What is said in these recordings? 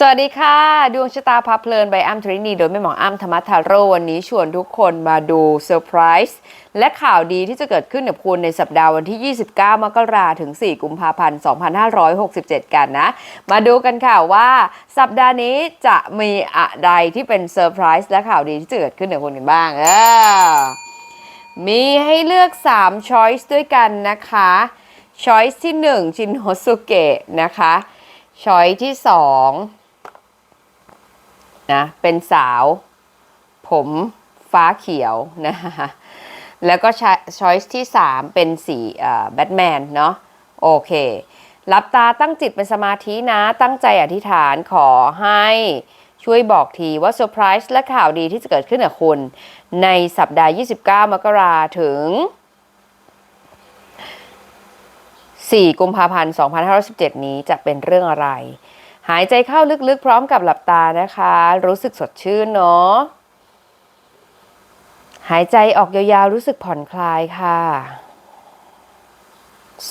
สวัสดีค่ะ ดวงชะตาพาเพลินใบอ้ำทรินีโดยแม่หมออ้ำธรรมทาโรวันนี้ชวนทุกคนมาดูเซอร์ไพรส์และข่าวดีที่จะเกิดขึ้นกับคุณในสัปดาห์วันที่ 29 มกราถึง 4 กุมภาพันธ์ 2567 กันนะ มาดูกันค่ะว่าสัปดาห์นี้จะมีอะไรที่เป็นเซอร์ไพรส์และข่าวดีที่จะเกิดขึ้นกับคุณกันบ้างเออมีให้เลือก3 choice ด้วยกันนะคะ choice ที่1ชินโฮสุเกะนะคะ choice ที่ 2 นะเป็นสาว ผมฟ้าเขียวนะคะแล้วก็ช้อยส์ที่ 3 เป็นสีแบทแมนเนาะโอเคหลับตาตั้งจิตเป็นสมาธินะตั้งใจอธิษฐานขอให้ช่วยบอกทีว่าเซอร์ไพรส์และข่าวดีที่จะเกิดขึ้นกับคุณ ในสัปดาห์ 29 มกราถึง 4 กุมภาพันธ์ 2517 นี้จะเป็นเรื่องอะไร หายใจเข้าลึกๆ พร้อมกับหลับตานะคะ รู้สึกสดชื่นเนาะหายใจออกยาวๆรู้สึกผ่อนคลายค่ะ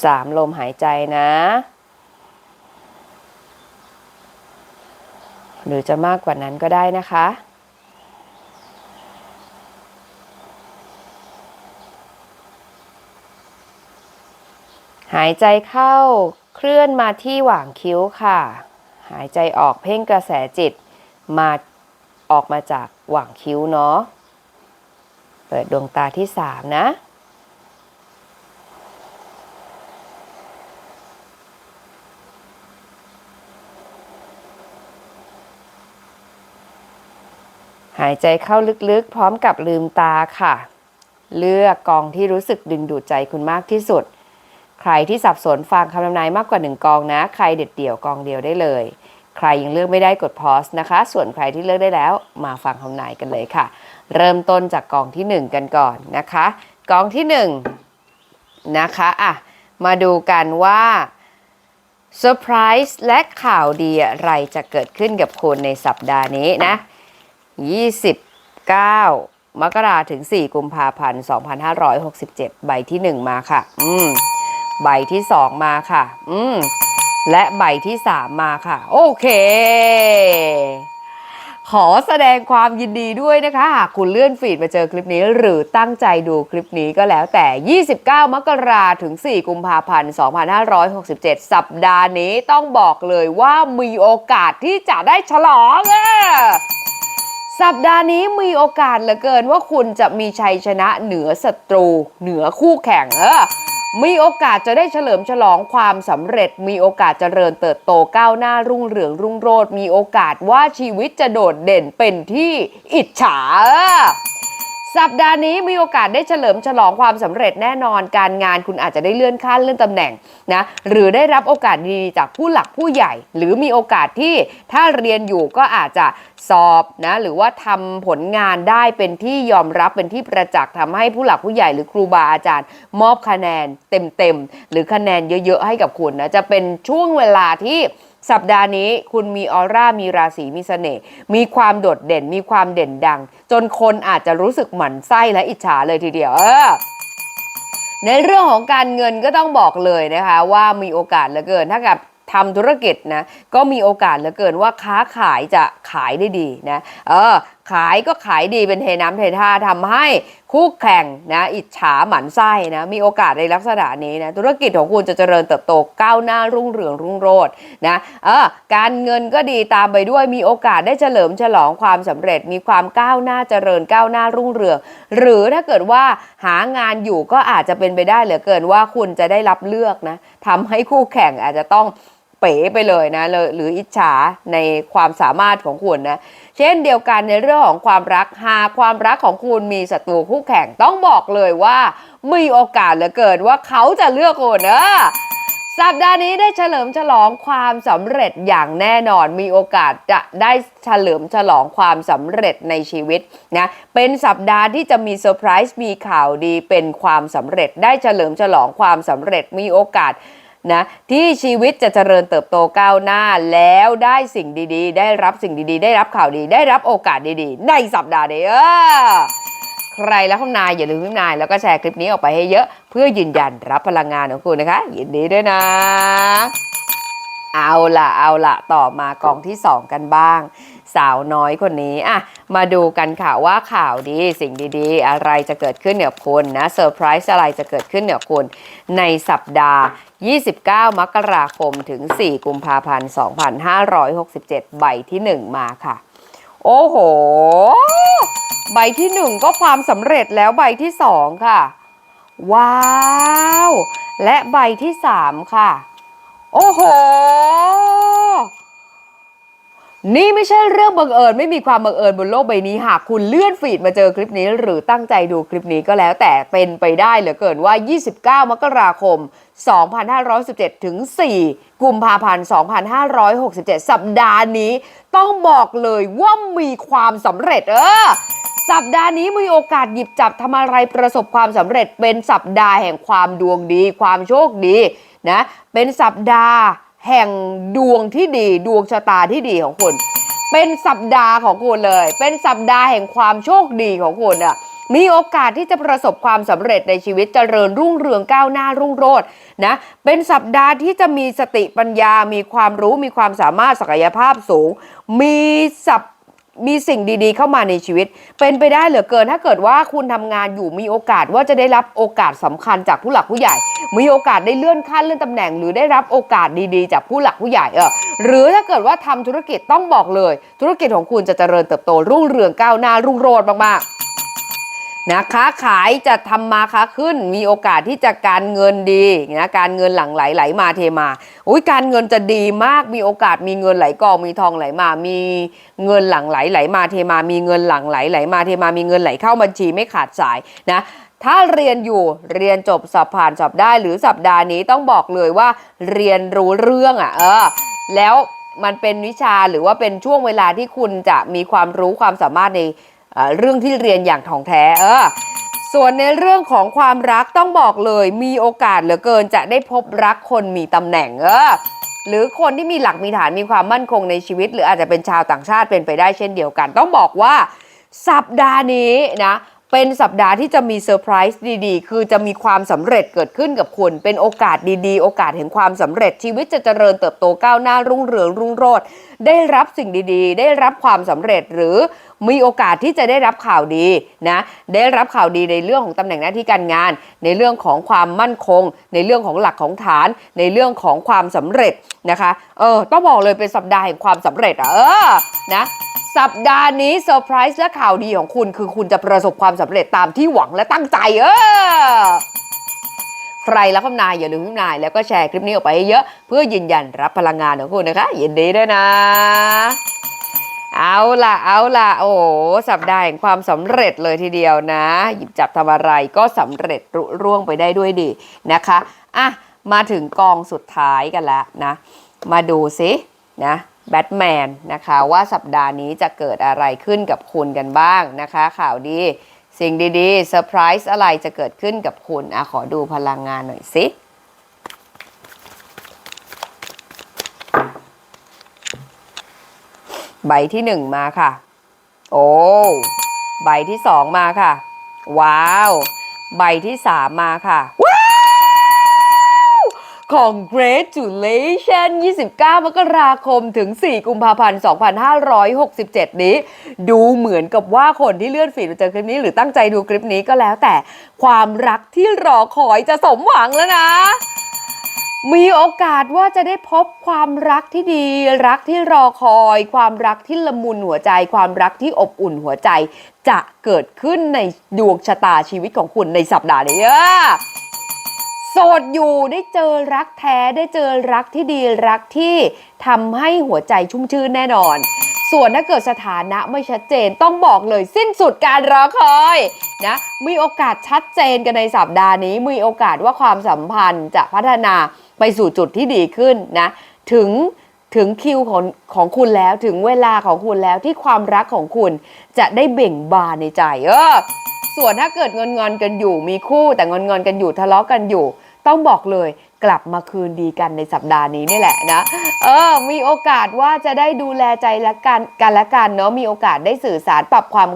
สามลมหายใจนะ หรือจะมากกว่านั้นก็ได้นะคะ หายใจเข้าเคลื่อนมาที่หว่างคิ้วค่ะ หายใจออกเพ่งกระแสจิตมาออกมาจากหว่างคิ้วเนาะ เปิดดวงตาที่สามนะ หายใจเข้าลึกๆ พร้อมกับลืมตาค่ะ เลือกกองที่รู้สึกดึงดูดใจคุณมากที่สุด รที่สับสนฟังคำทำนายมากกว่าหนึ่งกองนะ ใครเด็ดเดี่ยวกองเดียวได้เลย ใครยังเลือกไม่ได้กดพอสนะคะ ส่วนใครที่เลือกได้แล้ว มาฟังคำนายกันเลยค่ะ เริ่มต้นจากกองที่ 1 กันก่อนนะคะ กองที่ 1 นะคะอะมาดูกันว่าเซอร์ไพรส์และข่าวดีอะไรจะเกิดขึ้นกับคุณในสัปดาห์นี้นะ 29 มกราถึง 4 กุมภาพันธ์ 2567 ใบที่ 1 มาค่ะ อืม ใบที่2มาค่ะ อืม และใบที่3มาค่ะ โอเค ขอแสดงความยินดีด้วยนะคะ หากคุณเลื่อนฟีดมาเจอคลิปนี้ หรือตั้งใจดูคลิปนี้ก็แล้วแต่ 29 มกราถึง 4 กุมภาพันธ์ 2567 สัปดาห์นี้ต้องบอกเลยว่ามีโอกาสที่จะได้ฉลองอะสัปดาห์นี้มีโอกาสเหลือเกินว่าคุณจะมีชัยชนะเหนือศัตรู เหนือคู่แข่งเออ มีโอกาสจะได้เฉลิมฉลองความสำเร็จ มีโอกาสเจริญเติบโตก้าวหน้ารุ่งเรืองรุ่งโรจน์มีโอกาสว่าชีวิตจะโดดเด่นเป็นที่อิจฉา สัปดาห์นี้มีโอกาสได้เฉลิมฉลองความสำเร็จแน่นอนการงานคุณอาจจะได้เลื่อนขั้นเลื่อนตำแหน่งนะหรือได้รับโอกาสดีจากผู้หลักผู้ใหญ่ หรือมีโอกาสที่ถ้าเรียนอยู่ก็อาจจะสอบนะหรือว่าทำผลงานได้เป็นที่ยอมรับเป็นที่ประจักษ์ทำให้ผู้หลักผู้ใหญ่ หรือครูบาอาจารย์ มอบคะแนนเต็มๆหรือคะแนนเยอะๆให้กับคุณนะจะเป็นช่วงเวลาที่ สัปดาห์นี้คุณมีออร่ามีราศีมีเสน่ห์มีความโดดเด่นมีความเด่นดัง จนคนอาจจะรู้สึกหมั่นไส้และอิจฉาเลยทีเดียว เออในเรื่องของการเงินก็ต้องบอกเลยนะคะ ว่ามีโอกาสเหลือเกินถ้ากับทำธุรกิจนะก็มีโอกาสเหลือเกินว่าค้าขายจะขายได้ดีนะเออ ขายก็ขายดีเป็นเทน้ำเทท่าทำให้คู่แข่งนะอิจฉาหมันไส้นะมีโอกาสในลักษณะนี้นะธุรกิจของคุณจะเจริญเติบโตก้าวหน้ารุ่งเรืองรุ่งโรจน์นะเออการเงินก็ดีตามไปด้วยมีโอกาสได้เฉลิมฉลองความสำเร็จ มีความก้าวหน้าเจริญก้าวหน้ารุ่งเรือง หรือถ้าเกิดว่าหางานอยู่ก็อาจจะเป็นไปได้เหลือเกินว่าคุณจะได้รับเลือกนะทำให้คู่แข่งอาจจะต้อง เป๋ไปเลยนะเลยหรืออิจฉาในความสามารถของคุณนะเช่นเดียวกันในเรื่องของความรักหากความรักของคุณมีศัตรูคู่แข่งต้องบอกเลยว่ามีโอกาสเหลือเกินว่าเขาจะเลือกคุณเออสัปดาห์นี้ได้เฉลิมฉลองความสำเร็จอย่างแน่นอนมีโอกาสจะได้เฉลิมฉลองความสำเร็จในชีวิตนะเป็นสัปดาห์ที่จะมีเซอร์ไพรส์มีข่าวดีเป็นความสำเร็จได้เฉลิมฉลองความสำเร็จมีโอกาส นะที่ชีวิตจะเจริญเติบโตก้าวหน้าแล้วได้สิ่งดีๆ ได้รับสิ่งดีๆ ได้รับข่าวดี ได้รับโอกาสดีๆ ในสัปดาห์นี้เออใครแล้วข้างนายอย่าลืมพิมพ์นายแล้วก็แชร์คลิปนี้ออกไปให้เยอะ เพื่อยืนยันรับพลังงานของคุณนะคะ ยินดีด้วยนะ เอาละเอาละต่อมากองที่ 2 กันบ้าง สาวน้อยคนนี้อะมาดูกันค่ะว่าข่าวดีสิ่งดีๆ อะไรจะเกิดขึ้นเหนือคุณนะเซอร์ไพรส์อะไรจะเกิดขึ้นเหนือคุณในสัปดาห์ 29 มกราคมถึง 4 กุมภาพันธ์ 2567 ใบที่ 1 มาค่ะ โอ้โห ใบที่ 1 ก็ความสำเร็จแล้วใบที่ 2 ค่ะ ว้าว และใบที่ 3 ค่ะ โอ้โห นี่ไม่ใช่เรื่องบังเอิญไม่มีความบังเอิญบนโลกใบนี้หากคุณเลื่อนฟีดมาเจอคลิปนี้ หรือตั้งใจดูคลิปนี้ก็แล้วแต่เป็นไปได้เหลือเกินว่า 29 มกราคม 2517 ถึง 4 กุมภาพันธ์ 2567 สัปดาห์นี้ ต้องบอกเลยว่ามีความสำเร็จเออสัปดาห์นี้มีโอกาสหยิบจับทำอะไรประสบความสำเร็จเป็นสัปดาห์แห่งความดวงดี ความโชคดีนะเป็นสัปดาห์ แห่งดวงที่ดีดวงชะตาที่ดีของคุณ เป็นสัปดาห์ของคุณเลย เป็นสัปดาห์แห่งความโชคดีของคุณอะมีโอกาสที่จะประสบความสำเร็จในชีวิตเจริญรุ่งเรืองก้าวหน้ารุ่งโรจน์นะเป็นสัปดาห์ที่จะมีสติปัญญา มีความรู้มีความสามารถศักยภาพสูง มีสัป มีสิ่งดีๆ เข้ามาในชีวิต เป็นไปได้เหลือเกินถ้าเกิดว่าคุณทำงานอยู่มีโอกาสว่าจะได้รับโอกาสสำคัญจากผู้หลักผู้ใหญ่ มีโอกาสได้เลื่อนขั้นเลื่อนตำแหน่ง หรือได้รับโอกาสดีๆ จากผู้หลักผู้ใหญ่เออหรือถ้าเกิดว่าทำธุรกิจต้องบอกเลย ธุรกิจของคุณจะเจริญเติบโตรุ่งเรืองก้าวหน้ารุ่งโรจน์มากๆ นะค้าขายจะทำมาค้าขึ้น มีโอกาสที่จะการเงินดีนะการเงินหลั่งไหลไหลมาเทมาอุ้ยการเงินจะดีมากมีโอกาสมีเงินไหลกองมีทองไหลมา มีเงินหลั่งไหลไหลมาเทมา มีเงินหลั่งไหลไหลมาเทมา มีเงินไหลเข้าบัญชีไม่ขาดสายนะถ้าเรียนอยู่เรียนจบสอบผ่านสอบได้หรือสัปดาห์นี้ต้องบอกเลยว่าเรียนรู้เรื่องอะเออแล้วมันเป็นวิชาหรือว่าเป็นช่วงเวลาที่คุณจะมีความรู้ความสามารถใน เรื่องที่เรียนอย่างถ่องแท้เออส่วนในเรื่องของความรักต้องบอกเลยมีโอกาสเหลือเกินจะได้พบรักคนมีตำแหน่งเออหรือคนที่มีหลักมีฐานมีความมั่นคงในชีวิต หรืออาจจะเป็นชาวต่างชาติเป็นไปได้เช่นเดียวกัน ต้องบอกว่าสัปดาห์นี้นะ เป็นสัปดาห์ที่จะมีเซอร์ไพรส์ดีๆ คือจะมีความสำเร็จเกิดขึ้นกับคุณ เป็นโอกาสดีๆ โอกาสแห่งความสำเร็จ ชีวิตจะเจริญเติบโตก้าวหน้ารุ่งเรืองรุ่งโรจน์ ได้รับสิ่งดีๆ ได้รับความสำเร็จหรือมีโอกาสที่จะได้รับข่าวดีนะ ได้รับข่าวดีในเรื่องของตำแหน่งหน้าที่การงาน ในเรื่องของความมั่นคง ในเรื่องของหลักของฐาน ในเรื่องของความสำเร็จนะคะ เออ ต้องบอกเลยเป็นสัปดาห์แห่งความสำเร็จอะเออ นะ สัปดาห์นี้เซอร์ไพรส์และข่าวดีของคุณคือคุณจะประสบความสำเร็จตามที่หวังและตั้งใจเออใครรับคำนายอย่าลืมคำนายแล้วก็แชร์คลิปนี้ออกไปเยอะ เพื่อยืนยันรับพลังงานของคุณนะคะยินดีด้วยนะ เอาล่ะ เอาล่ะ โอ้สัปดาห์แห่งความสำเร็จเลยทีเดียวนะ หยิบจับทำอะไรก็สำเร็จรุร่วงไปได้ด้วยดีนะคะอะมาถึงกองสุดท้ายกันแล้วนะ มาดูสินะ แบทแมนนะคะว่าสัปดาห์นี้จะเกิดอะไรขึ้นกับคุณกันบ้างนะคะ ข่าวดีสิ่งดีๆเซอร์ไพรส์อะไรจะเกิดขึ้นกับคุณอะขอดูพลังงานหน่อยสิใบที่หนึ่งมาค่ะ โอ้ ใบที่สองมาค่ะ ว้าว ใบที่สามมาค่ะ Congratulation 29 มกราคมถึง 4 กุมภาพันธ์ 2567 นี้ ดูเหมือนกับว่าคนที่เลื่อนฟีดมาเจอคลิปนี้หรือตั้งใจดูคลิปนี้ก็แล้วแต่ความรักที่รอคอยจะสมหวังแล้วนะมีโอกาสว่าจะได้พบความรักที่ดี รักที่รอคอย ความรักที่ละมุนหัวใจ ความรักที่อบอุ่นหัวใจ จะเกิดขึ้นในดวงชะตาชีวิตของคุณในสัปดาห์นี้ โสดอยู่ได้เจอรักแท้ได้เจอรักที่ดีรักที่ทำให้หัวใจชุ่มชื่นแน่นอน ส่วนถ้าเกิดสถานะไม่ชัดเจนต้องบอกเลยสิ้นสุดการรอคอยนะมีโอกาสชัดเจนกันในสัปดาห์นี้ มีโอกาสว่าความสัมพันธ์จะพัฒนาไปสู่จุดที่ดีขึ้นนะถึงถึงคิวของของคุณแล้วถึงเวลาของคุณแล้วที่ความรักของคุณจะได้เบ่งบานในใจเออ ส่วนถ้าเกิดงอนงอนกันอยู่ มีคู่แต่งอนงอนกันอยู่ทะเลาะกันอยู่ ต้องบอกเลยกลับมาคืนดีกันในสัปดาห์นี้นี่แหละนะ เออ มีโอกาสว่าจะได้ดูแลใจและกันกันและกันเนาะมีโอกาสได้สื่อสารปรับความ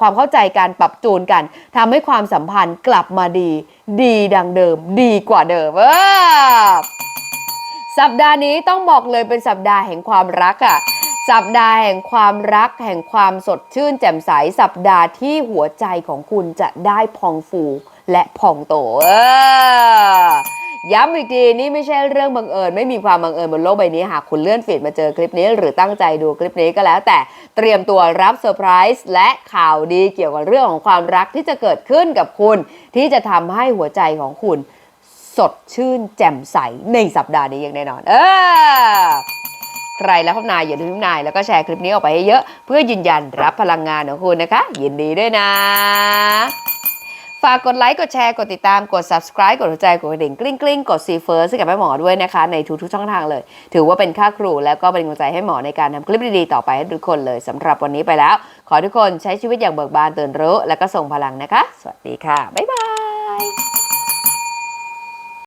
ความเข้าใจกันปรับจูนกันทำให้ความสัมพันธ์กลับมาดี ดีดังเดิม ดีกว่าเดิมเออสัปดาห์นี้ต้องบอกเลยเป็นสัปดาห์แห่งความรักอะ สัปดาห์แห่งความรักแห่งความสดชื่นแจ่มใส สัปดาห์ที่หัวใจของคุณจะได้พองฟูและพองโตย้ำอีกทีนี่ไม่ใช่เรื่องบังเอิญ ไม่มีความบังเอิญบนโลกใบนี้หากคุณเลื่อนฟีดมาเจอคลิปนี้ หรือตั้งใจดูคลิปนี้ก็แล้ว แต่เตรียมตัวรับเซอร์ไพรส์และข่าวดีเกี่ยวกับเรื่องของความรักที่จะเกิดขึ้นกับคุณ ที่จะทำให้หัวใจของคุณ สดชื่นแจ่มใสในสัปดาห์นี้อย่างแน่นอน เออ ใครแล้วพบนายอย่าลืมนาย แล้วก็แชร์คลิปนี้ออกไปให้เยอะ เพื่อยืนยันรับพลังงานของคุณนะคะ ยินดีด้วยนะ ฝากกดไลค์ กดแชร์ กดติดตาม กด subscribe กดหัวใจ กดกระดิ่งกลิ้งกลิ้งกดซีเฟิร์สกับแม่หมอด้วยนะคะ ในทุกๆช่องทางเลย ถือว่าเป็นค่าครูแล้วก็เป็นกำลังใจให้หมอในการทำคลิปดีๆต่อไปให้ทุกคนเลยสำหรับวันนี้ไปแล้ว ขอทุกคนใช้ชีวิตอย่างเบิกบานตื่นรู้ และก็ส่งพลังนะคะ สวัสดีค่ะบ๊ายบาย